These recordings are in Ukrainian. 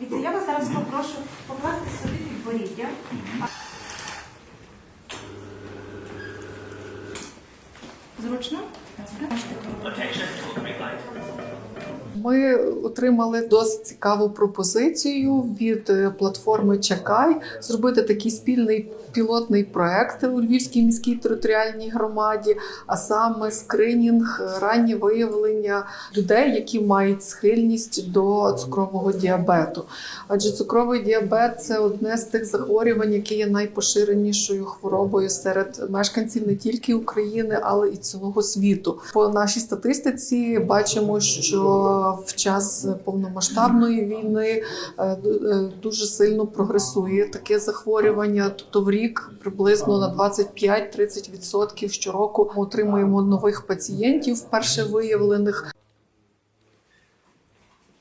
Дивіться, я вас зараз попрошу покласти сюди підборіддя. Зручно? Ми отримали досить цікаву пропозицію від е, платформи Чекай зробити такий спільний пілотний проект у Львівській міській територіальній громаді, а саме скринінг, е, раннє виявлення людей, які мають схильність до цукрового діабету. Адже цукровий діабет це одне з тих захворювань, яке є найпоширенішою хворобою серед мешканців не тільки України, але і цілого світу. По нашій статистиці бачимо, що в час повномасштабної війни е, е, дуже сильно прогресує таке захворювання. Тобто в рік приблизно на 25-30% щороку отримуємо нових пацієнтів, вперше виявлених.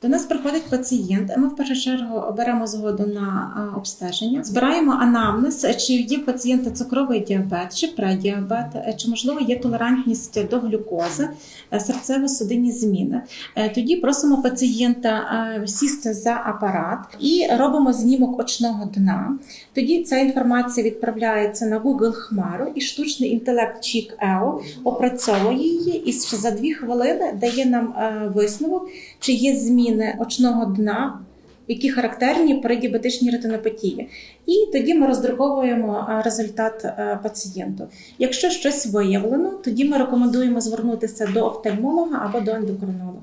До нас приходить пацієнт, ми в першу чергу беремо згоду на обстеження, збираємо анамнез, чи є в пацієнта цукровий діабет, чи предіабет, е, чи можливо є толерантність до глюкози, е, серцево-судинні зміни. Е, Тоді просимо пацієнта сісти за апарат і робимо знімок очного дна. Тоді ця інформація відправляється на Google Хмару, і штучний інтелект Чік Ео опрацьовує її і за дві хвилини дає нам висновок, чи є зміни очного дна, які характерні при діабетичній ретинопатії. І тоді ми роздруковуємо е, результат е, пацієнту. Якщо щось виявлено, тоді ми рекомендуємо звернутися до офтальмолога або до ендокринолога.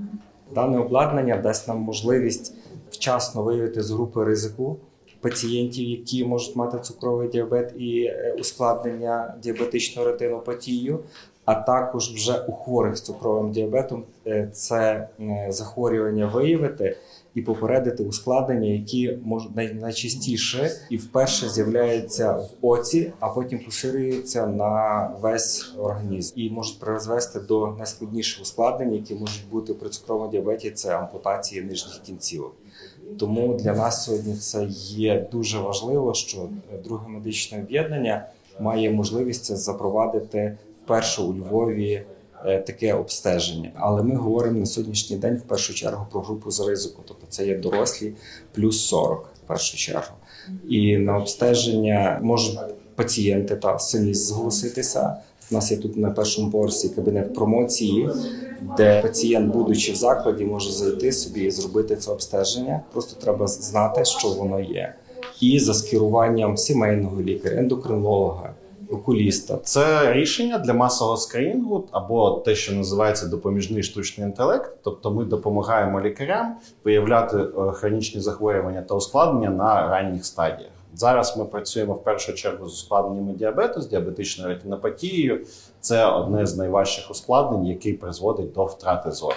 Дане обладнання дасть нам можливість вчасно виявити з групи ризику пацієнтів, які можуть мати цукровий діабет і е, ускладнення діабетичної ретинопатію, а також вже у хворих з цукровим діабетом е, це е, захворювання виявити і попередити ускладнення, які найчастіше і вперше з'являються в оці, а потім поширюються на весь організм і можуть призвести до найскладніших ускладнень, які можуть бути при цукровому діабеті. Це ампутації нижніх кінцівок. Тому для нас сьогодні це є дуже важливо, що друге медичне об'єднання має можливість запровадити вперше у Львові е, таке обстеження. Але ми говоримо на сьогоднішній день в першу чергу про групу з ризику, тобто це є дорослі плюс 40 в першу чергу. І на обстеження можуть пацієнти та самі зголоситися. У нас є тут на першому поверсі кабінет промоції, де пацієнт, будучи в закладі, може зайти собі і зробити це обстеження. Просто треба знати, що воно є. І за скеруванням сімейного лікаря, ендокринолога, окуліста. Це рішення для масового скринінгу або те, що називається допоміжний штучний інтелект. Тобто ми допомагаємо лікарям виявляти е, хронічні захворювання та ускладнення на ранніх стадіях. Зараз ми працюємо в першу чергу з ускладненнями діабету, з діабетичною ретинопатією. Це одне з найважчих ускладнень, який призводить до втрати зору.